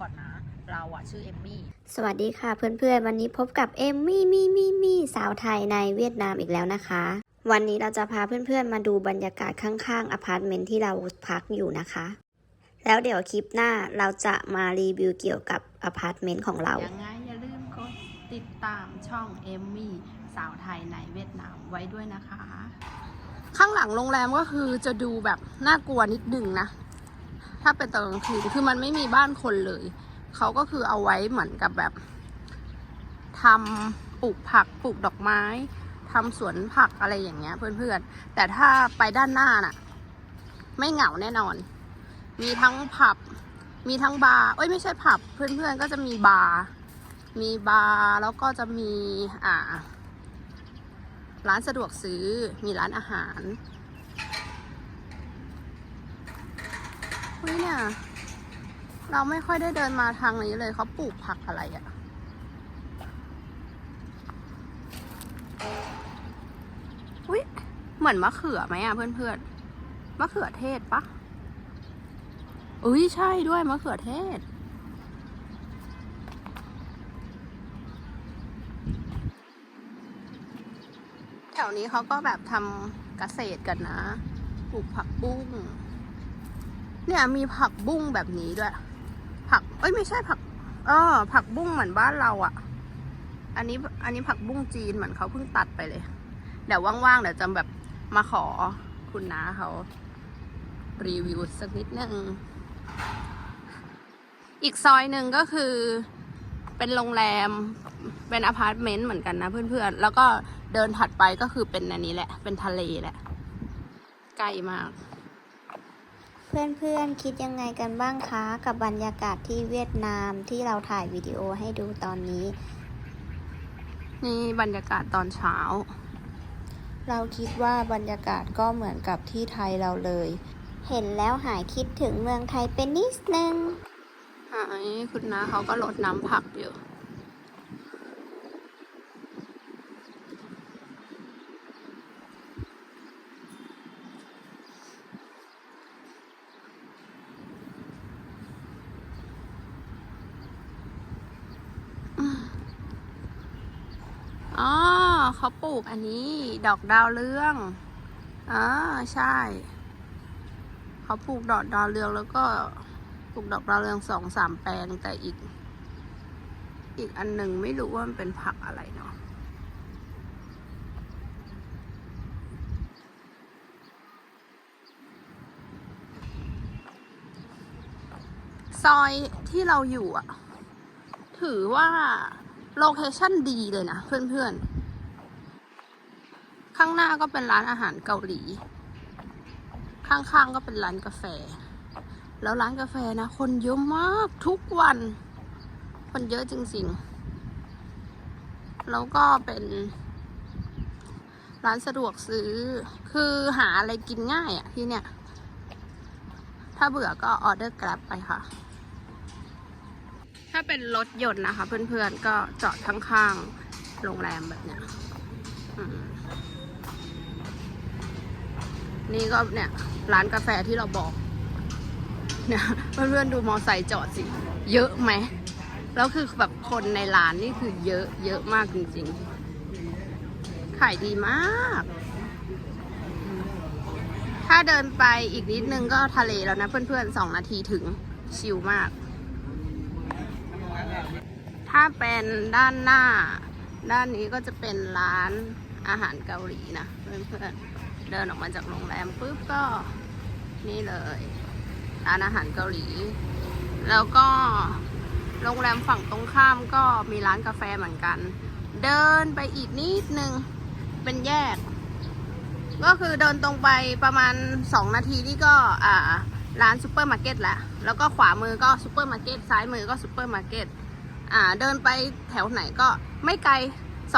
ก่อนนะ เราอะชื่อเอมมี่ สวัสดีค่ะเพื่อนๆ วันนี้พบกับเอมมี่มี่มี่มี่สาวไทยในเวียดนามอีกแล้วนะคะ วันนี้เราจะพาเพื่อนๆ มาดูบรรยากาศข้างๆอพาร์ตเมนต์ที่เราพักอยู่นะคะ แล้วเดี๋ยวคลิปหน้าเราจะมารีวิวเกี่ยวกับอพาร์ตเมนต์ของเรา ยังไงอย่าลืมกดติดตามช่องเอมมี่สาวไทยในเวียดนามไว้ด้วยนะคะ ข้างหลังโรงแรมก็คือจะดูแบบน่ากลัวนิดนึงนะ ถ้าเป็นตอนกลางคืนคือมันไม่มีบ้านคนเลย เขาก็คือเอาไว้เหมือนกับแบบทำปลูกผักปลูกดอกไม้ทำสวนผักอะไรอย่างเงี้ย เพื่อนๆ แต่ถ้าไปด้านหน้าน่ะ ไม่เหงาแน่นอน มีทั้งผับ มีทั้งบาร์เอ้ยไม่ใช่ผับ เพื่อนๆ ก็จะมีบาร์ มีบาร์ แล้วก็จะมีอ่า ร้านสะดวกซื้อ มีร้านอาหาร เฮ้ยเนี่ย เราไม่ค่อยได้เดินมาทางนี้เลยเขาปลูกผักอะไรอะ่ะอุ้ยเหมือนมะเขือไหมอะ่ะเพื่อนๆมะเขือเทศปะอุ้ยใช่ด้วยมะเขือเทศแถวนี้เขาก็แบบทำเกษตรกันนะ ปลูกผักบุ้ง เนี่ยมีผักบุ้งแบบนี้ด้วย ผักเอ้ยไม่ใช่ผัก เออ ผักบุ้งเหมือนบ้านเราอะ่ะ อันนี้อันนี้ผักบุ้งจีนเหมือนเขาเพิ่งตัดไปเลย เดี๋ยวว่างๆเดี๋ยวจะแบบมาขอคุณน้าเขารีวิวสักนิดนึง อีกซอยหนึ่งก็คือเป็นโรงแรม เป็นอพาร์ตเมนต์เหมือนกันนะเพื่อนๆ แล้วก็เดินถัดไปก็คือเป็นอันนี้แหละ เป็นทะเลแหละใกล้มาก เพื่อนๆ คิดยังไงกันบ้างคะกับบรรยากาศที่เวียดนามที่เราถ่ายวิดีโอให้ดูตอนนี้ นี่บรรยากาศตอนเช้า เราคิดว่าบรรยากาศก็เหมือนกับที่ไทยเราเลย เห็นแล้วหายคิดถึงเมืองไทยเป็นนิดนึงอ่าคุณน้าเขาก็ลดน้ำผักอยู่ อ๋อ เขาปลูกอันนี้ ดอกดาวเรืองอ่าใช่ เขาปลูกดอกดาวเรืองแล้วก็ปลูกดอกดาวเรืองสองสามแปลงแต่อีก อีกอันหนึ่งไม่รู้ว่ามันเป็นผักอะไรเนาะซอยที่เราอยู่อะถือว่า โลเคชั่นดีเลยนะเพื่อนๆ ข้างหน้าก็เป็นร้านอาหารเกาหลี ข้างๆก็เป็นร้านกาแฟ แล้วร้านกาแฟนะ คนเยอะมากทุกวัน คนเยอะจริงๆ แล้วก็เป็น ร้านสะดวกซื้อ คือหาอะไรกินง่ายอะที่เนี่ย ถ้าเบื่อก็ออเดอร์กราฟไปค่ะ ถ้าเป็นรถยนต์นะคะ เพื่อนๆ ก็จอดข้างๆ โรงแรมแบบเนี้ย อืม นี่ก็เนี่ย ร้านกาแฟที่เราบอก เนี่ยเพื่อนๆดูมอไซค์จอดสิ เยอะไหม แล้วคือแบบคนในร้านนี่คือเยอะเยอะมากจริงๆ ขายดีมาก ถ้าเดินไปอีกนิดนึงก็ทะเลแล้วนะเพื่อนๆสองนาทีถึงชิลมาก ถ้าเป็นด้านหน้า ด้านนี้ก็จะเป็นร้าน อาหารเกาหลีนะเพื่อนๆเดินออกมาจากโรงแรมปุ๊บก็นี่เลยร้านอาหารเกาหลี แล้วก็โรงแรมฝั่งตรงข้ามก็มีร้านกาแฟเหมือนกัน เดินไปอีกนิดนึงเป็นแยก ก็คือเดินตรงไปประมาณ 2 นาทีนี่ก็อ่าร้านซูเปอร์มาร์เก็ตแหละแล้วก็ขวามือก็ซูเปอร์มาร์เก็ตซ้ายมือก็ซูเปอร์มาร์เก็ตอ่าเดินไปแถวไหนก็ไม่ไกล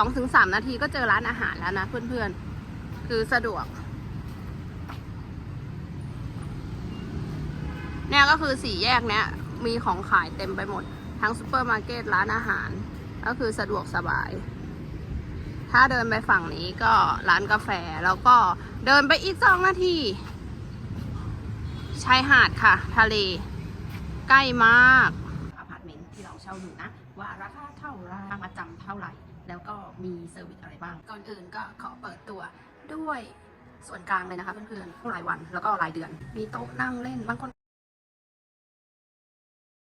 2-3นาทีก็เจอร้านอาหารแล้วนะเพื่อนๆ คือสะดวก เนี่ยก็คือสี่แยกเนี้ยมีของขายเต็มไปหมด ทั้งซูเปอร์มาร์เก็ตร้านอาหาร ก็คือสะดวกสบาย ถ้าเดินไปฝั่งนี้ก็ร้านกาแฟแล้วก็เดินไปอีกสองนาทีชายหาดค่ะ ทะเล ใกล้มาก อพาร์ตเมนต์ที่เราเช่าอยู่นะ ว่าราคาเท่าไรค่ามาจำเท่าไหร่ แล้วก็มีเซอร์วิสอะไรบ้าง ก่อนอื่นก็ขอเปิดตัวด้วยส่วนกลางเลยนะคะเพื่อนๆรายวันแล้วก็รายเดือน มีโต๊ะนั่งเล่นบางคน